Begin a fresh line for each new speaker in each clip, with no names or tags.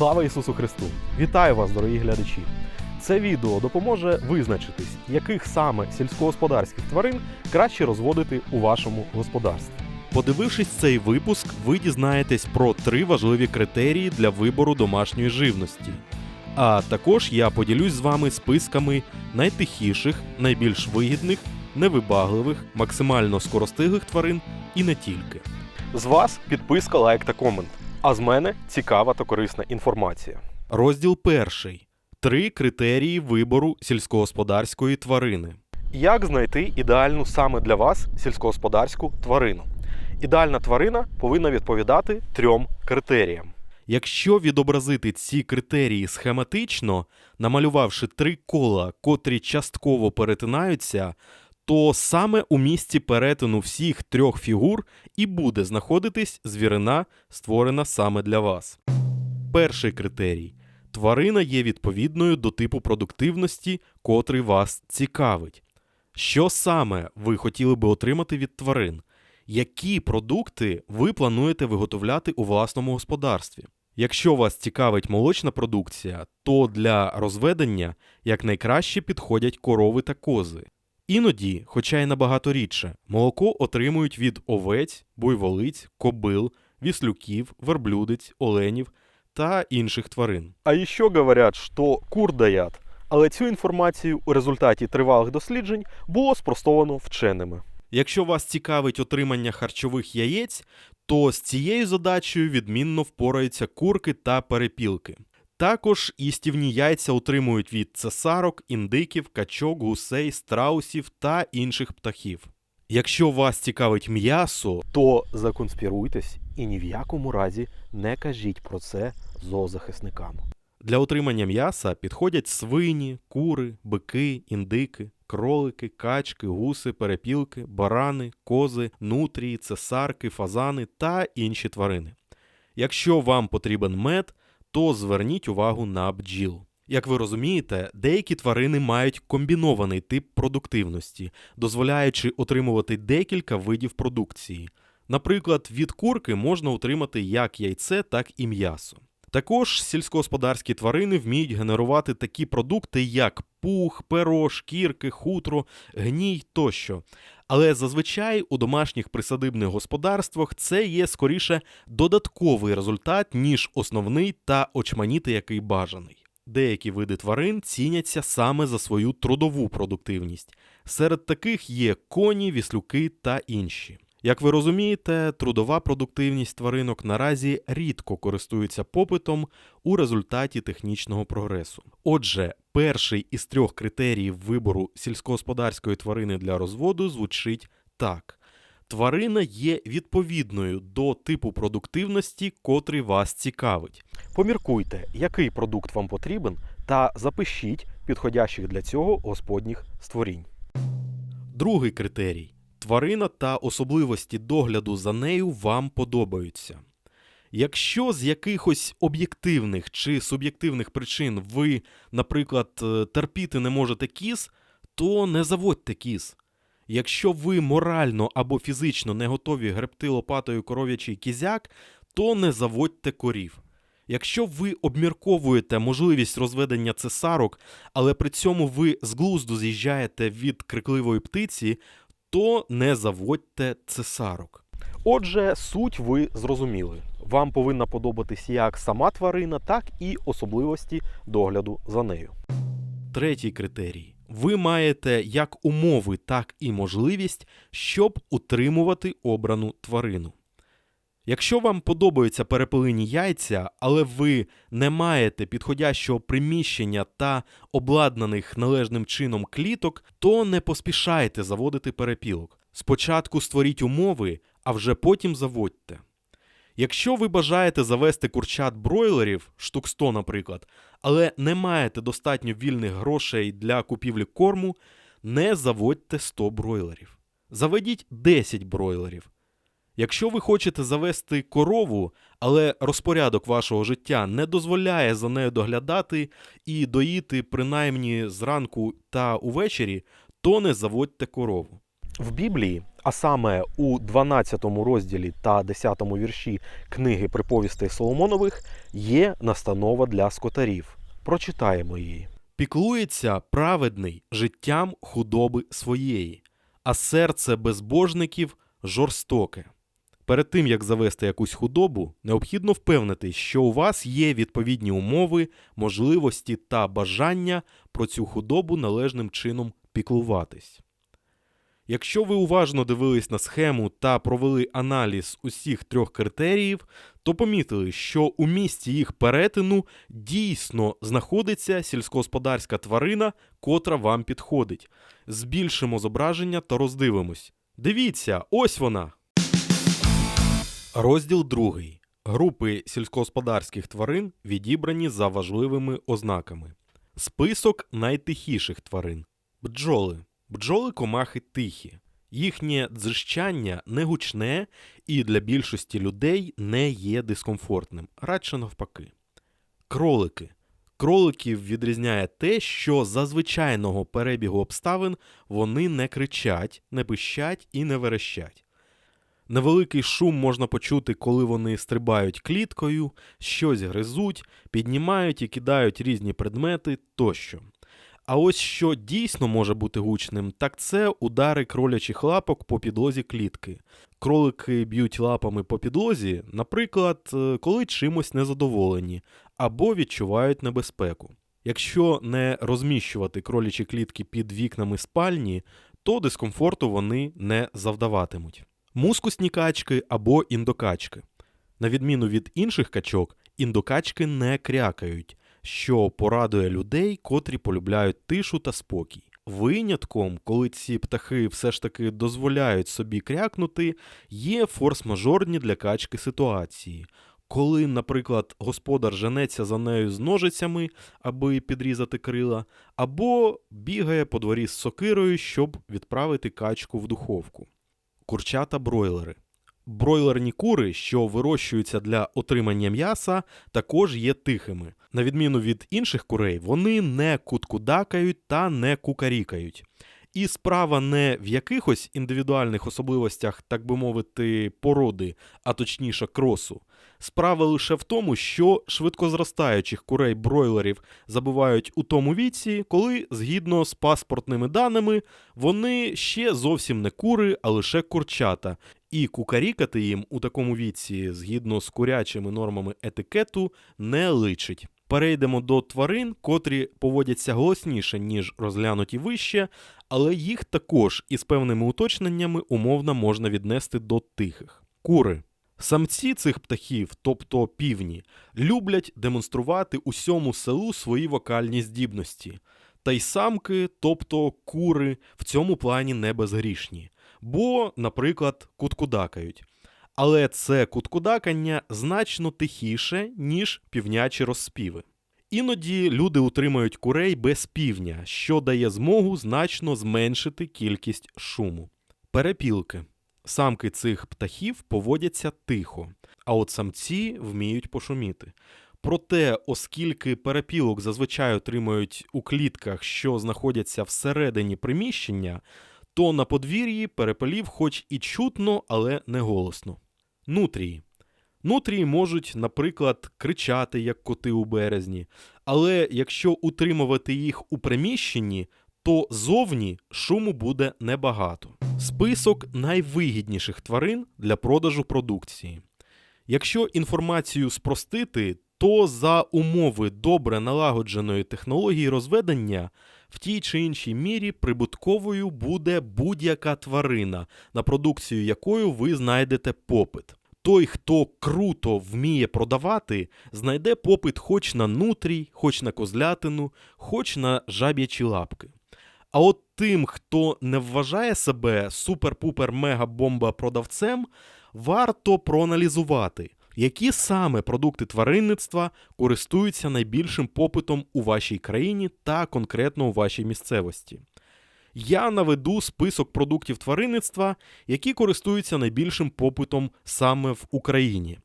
Слава Ісусу Христу! Вітаю вас, дорогі глядачі! Це відео допоможе визначитись, яких саме сільськогосподарських тварин краще розводити у вашому господарстві. Подивившись цей випуск, ви дізнаєтесь про три важливі критерії для вибору домашньої живності. А також я поділюсь з вами списками найтихіших, найбільш вигідних, невибагливих, максимально скоростиглих тварин і не тільки. З вас підписка, лайк та комент. А з мене цікава та корисна інформація. Розділ перший. Три критерії вибору сільськогосподарської тварини. Як знайти ідеальну саме для вас сільськогосподарську тварину? Ідеальна тварина повинна відповідати трьом критеріям. Якщо відобразити ці критерії схематично, намалювавши три кола, котрі частково перетинаються, то саме у місці перетину всіх трьох фігур і буде знаходитись звірина, створена саме для вас. Перший критерій. Тварина є відповідною до типу продуктивності, котрий вас цікавить. Що саме ви хотіли би отримати від тварин? Які продукти ви плануєте виготовляти у власному господарстві? Якщо вас цікавить молочна продукція, то для розведення якнайкраще підходять корови та кози. Іноді, хоча й набагато рідше, молоко отримують від овець, буйволиць, кобил, віслюків, верблюдиць, оленів та інших тварин. А ще говорять, що кур даять, але цю інформацію у результаті тривалих досліджень було спростовано вченими. Якщо вас цікавить отримання харчових яєць, то з цією задачею відмінно впораються курки та перепілки. Також їстівні яйця отримують від цесарок, індиків, качок, гусей, страусів та інших птахів. Якщо вас цікавить м'ясо, то законспіруйтесь і ні в якому разі не кажіть про це зоозахисникам. Для отримання м'яса підходять свині, кури, бики, індики, кролики, качки, гуси, перепілки, барани, кози, нутрії, цесарки, фазани та інші тварини. Якщо вам потрібен мед, то зверніть увагу на бджіл. Як ви розумієте, деякі тварини мають комбінований тип продуктивності, дозволяючи отримувати декілька видів продукції. Наприклад, від курки можна отримати як яйце, так і м'ясо. Також сільськогосподарські тварини вміють генерувати такі продукти, як пух, перо, шкірки, хутро, гній тощо. Але зазвичай у домашніх присадибних господарствах це є скоріше додатковий результат, ніж основний та очманіти який бажаний. Деякі види тварин ціняться саме за свою трудову продуктивність. Серед таких є коні, віслюки та інші. Як ви розумієте, трудова продуктивність тваринок наразі рідко користується попитом у результаті технічного прогресу. Отже, перший із трьох критеріїв вибору сільськогосподарської тварини для розводу звучить так: тварина є відповідною до типу продуктивності, котрий вас цікавить. Поміркуйте, який продукт вам потрібен, та запишіть підходящих для цього господніх створінь. Другий критерій. Тварина та особливості догляду за нею вам подобаються. Якщо з якихось об'єктивних чи суб'єктивних причин ви, наприклад, е, терпіти не можете кіз, то не заводьте кіз. Якщо ви морально або фізично не готові гребти лопатою коров'ячий кізяк, то не заводьте корів. Якщо ви обмірковуєте можливість розведення цесарок, але при цьому ви з глузду з'їжджаєте від крикливої птиці, то не заводьте цесарок. Отже, суть ви зрозуміли. Вам повинна подобатись як сама тварина, так і особливості догляду за нею. Третій критерій. Ви маєте як умови, так і можливість, щоб утримувати обрану тварину. Якщо вам подобаються перепелині яйця, але ви не маєте підходящого приміщення та обладнаних належним чином кліток, то не поспішайте заводити перепілок. Спочатку створіть умови, а вже потім заводьте. Якщо ви бажаєте завести курчат бройлерів, штук 100, наприклад, але не маєте достатньо вільних грошей для купівлі корму, не заводьте 100 бройлерів. Заведіть 10 бройлерів. Якщо ви хочете завести корову, але розпорядок вашого життя не дозволяє за нею доглядати і доїти принаймні зранку та увечері, то не заводьте корову. В Біблії А саме у 12 розділі та 10 вірші книги приповістей Соломонових є настанова для скотарів. Прочитаємо її. Піклується праведний життям худоби своєї, а серце безбожників жорстоке. Перед тим як завести якусь худобу, необхідно впевнитись, що у вас є відповідні умови, можливості та бажання про цю худобу належним чином піклуватись. Якщо ви уважно дивились на схему та провели аналіз усіх трьох критеріїв, то помітили, що у місці їх перетину дійсно знаходиться сільськогосподарська тварина, котра вам підходить. Збільшимо зображення та роздивимось. Дивіться, ось вона. Розділ другий. Групи сільськогосподарських тварин відібрані за важливими ознаками. Список найтихіших тварин. Бджоли. Бджоли комахи тихі. Їхнє дзижчання не гучне і для більшості людей не є дискомфортним, радше навпаки. Кролики. Кроликів відрізняє те, що за звичайного перебігу обставин вони не кричать, не пищать і не верещать. Невеликий шум можна почути, коли вони стрибають кліткою, щось гризуть, піднімають і кидають різні предмети тощо. А ось що дійсно може бути гучним, так це удари кролячих лапок по підлозі клітки. Кролики б'ють лапами по підлозі, наприклад, е, коли чимось незадоволені або відчувають небезпеку. Якщо не розміщувати кролячі клітки під вікнами спальні, то дискомфорту вони не завдаватимуть. Мускусні качки або індокачки. На відміну від інших качок, індокачки не крякають, що порадує людей, котрі полюбляють тишу та спокій. Винятком, коли ці птахи все ж таки дозволяють собі крякнути, є форс-мажорні для качки ситуації. Коли, наприклад, господар женеться за нею з ножицями, аби підрізати крила, або бігає по дворі з сокирою, щоб відправити качку в духовку. Курчата бройлери. Бройлерні кури, що вирощуються для отримання м'яса, також є тихими. На відміну від інших курей, вони не куткудакають та не кукарікають. І справа не в якихось індивідуальних особливостях, так би мовити, породи, а точніше кросу. Справа лише в тому, що швидкозростаючих курей бройлерів забувають у тому віці, коли, згідно з паспортними даними, вони ще зовсім не кури, а лише курчата, і кукарікати їм у такому віці, згідно з курячими нормами етикету, не личить. Перейдемо до тварин, котрі поводяться голосніше, ніж розглянуті вище, але їх також із певними уточненнями умовно можна віднести до тихих. Кури. Самці цих птахів, тобто півні, люблять демонструвати усьому селу свої вокальні здібності. Та й самки, тобто кури, в цьому плані не безгрішні, бо, наприклад, куткудакають. Але це куткудакання значно тихіше, ніж півнячі розспіви. Іноді люди утримують курей без півня, що дає змогу значно зменшити кількість шуму. Перепілки. Самки цих птахів поводяться тихо, а от самці вміють пошуміти. Проте, оскільки перепілок зазвичай отримують у клітках, що знаходяться всередині приміщення, то на подвір'ї перепелів хоч і чутно, але не голосно. Нутрії. Нутрії можуть, наприклад, кричати, як коти у березні, але якщо утримувати їх у приміщенні, то зовні шуму буде небагато. Список найвигідніших тварин для продажу продукції. Якщо інформацію спростити, то за умови добре налагодженої технології розведення в тій чи іншій мірі прибутковою буде будь-яка тварина, на продукцію якою ви знайдете попит. Той, хто круто вміє продавати, знайде попит хоч на нутрій, хоч на козлятину, хоч на жаб'ячі лапки. А от тим, хто не вважає себе супер-пупер мега-бомба продавцем, варто проаналізувати, які саме продукти тваринництва користуються найбільшим попитом у вашій країні та конкретно у вашій місцевості. Я наведу список продуктів тваринництва, які користуються найбільшим попитом саме в Україні.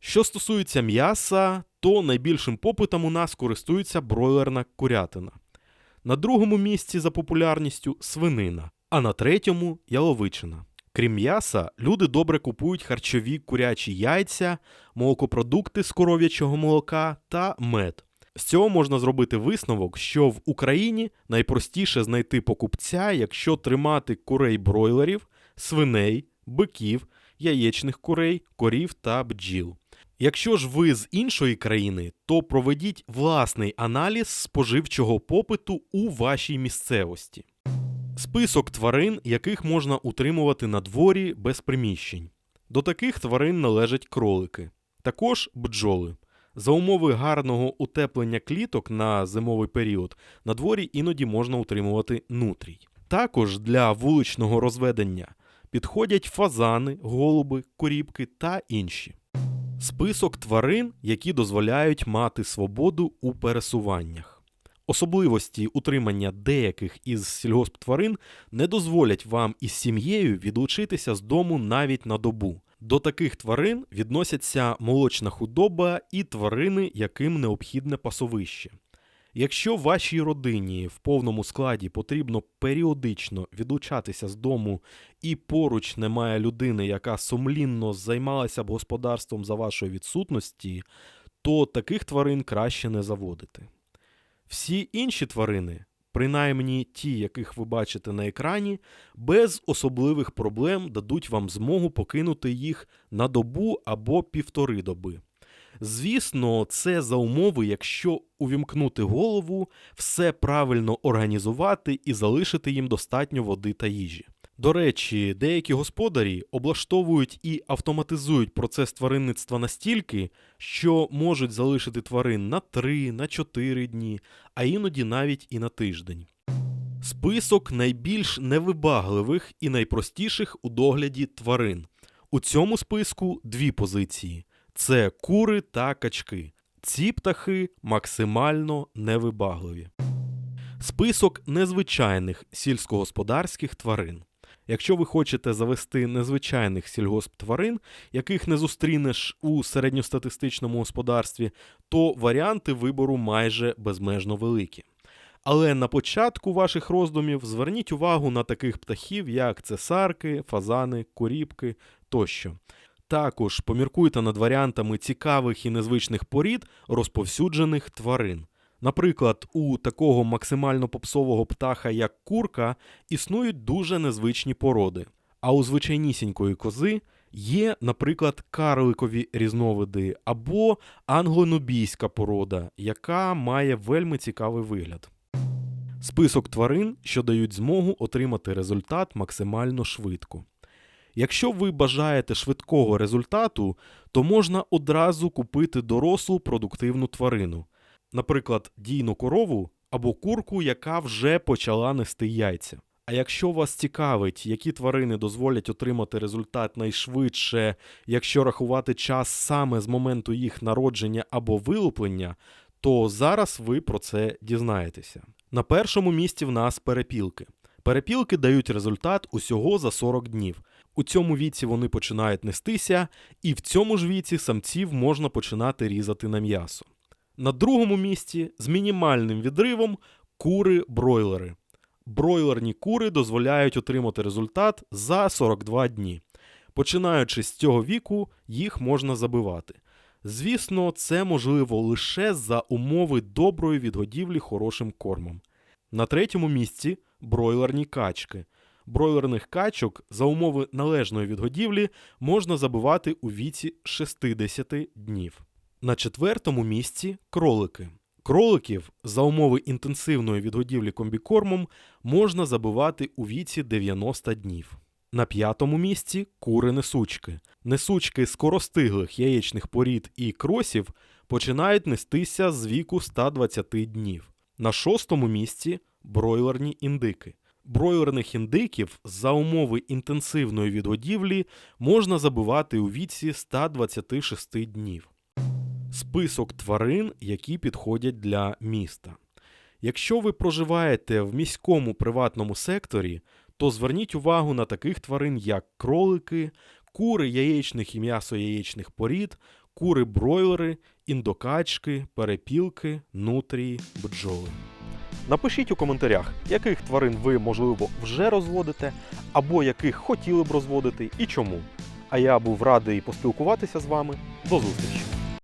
Що стосується м'яса, то найбільшим попитом у нас користується бройлерна курятина. На другому місці за популярністю свинина, а на третьому яловичина. Крім м'яса, люди добре купують харчові курячі яйця, молокопродукти з коров'ячого молока та мед. З цього можна зробити висновок, що в Україні найпростіше знайти покупця, якщо тримати курей бройлерів, свиней, биків, яєчних курей, корів та бджіл. Якщо ж ви з іншої країни, то проведіть власний аналіз споживчого попиту у вашій місцевості. Список тварин, яких можна утримувати на дворі без приміщень. До таких тварин належать кролики, також бджоли. За умови гарного утеплення кліток на зимовий період на дворі іноді можна утримувати нутрій. Також для вуличного розведення підходять фазани, голуби, корібки та інші. Список тварин, які дозволяють мати свободу у пересуваннях. Особливості утримання деяких із сільгосптварин не дозволять вам із сім'єю відлучитися з дому навіть на добу. До таких тварин відносяться молочна худоба і тварини, яким необхідне пасовище. Якщо вашій родині в повному складі потрібно періодично відлучатися з дому і поруч немає людини, яка сумлінно займалася б господарством за вашої відсутності, то таких тварин краще не заводити. Всі інші тварини, принаймні ті, яких ви бачите на екрані, без особливих проблем дадуть вам змогу покинути їх на добу або півтори доби. Звісно, це за умови, якщо увімкнути голову, все правильно організувати і залишити їм достатньо води та їжі. До речі, деякі господарі облаштовують і автоматизують процес тваринництва настільки, що можуть залишити тварин на 3, на 4 дні, а іноді навіть і на тиждень. Список найбільш невибагливих і найпростіших у догляді тварин. У цьому списку дві позиції: це кури та качки. Ці птахи максимально невибагливі. Список незвичайних сільськогосподарських тварин. Якщо ви хочете завести незвичайних сільгосптварин, яких не зустрінеш у середньостатистичному господарстві, то варіанти вибору майже безмежно великі. Але на початку ваших роздумів зверніть увагу на таких птахів, як цесарки, фазани, корібки тощо. Також поміркуйте над варіантами цікавих і незвичних порід розповсюджених тварин. Наприклад, у такого максимально попсового птаха, як курка, існують дуже незвичні породи. А у звичайнісінької кози є, наприклад, карликові різновиди або англонубійська порода, яка має вельми цікавий вигляд. Список тварин, що дають змогу отримати результат максимально швидко. Якщо ви бажаєте швидкого результату, то можна одразу купити дорослу продуктивну тварину, наприклад, дійну корову або курку, яка вже почала нести яйця. А якщо вас цікавить, які тварини дозволять отримати результат найшвидше, якщо рахувати час саме з моменту їх народження або вилуплення, то зараз ви про це дізнаєтеся. На першому місці в нас перепілки. Перепілки дають результат усього за 40 днів. У цьому віці вони починають нестися, і в цьому ж віці самців можна починати різати на м'ясо. На другому місці з мінімальним відривом кури-бройлери. Бройлерні кури дозволяють отримати результат за 42 дні. Починаючи з цього віку, їх можна забивати. Звісно, це можливо лише за умови доброї відгодівлі хорошим кормом. На третьому місці бройлерні качки. Бройлерних качок за умови належної відгодівлі можна забивати у віці 60 днів. На четвертому місці кролики. Кроликів за умови інтенсивної відгодівлі комбікормом можна забивати у віці 90 днів. На п'ятому місці кури несучки. Несучки скоростиглих яєчних порід і кросів починають нестися з віку 120 днів. На шостому місці бройлерні індики. Бройлерних індиків за умови інтенсивної відгодівлі можна забивати у віці 126 днів. Список тварин, які підходять для міста. Якщо ви проживаєте в міському приватному секторі, то зверніть увагу на таких тварин, як кролики, кури яєчних і м'ясо яєчних порід, кури бройлери, індокачки, перепілки, нутрії, бджоли. Напишіть у коментарях, яких тварин ви, можливо, вже розводите, або яких хотіли б розводити і чому. А я був радий поспілкуватися з вами. До зустрічі!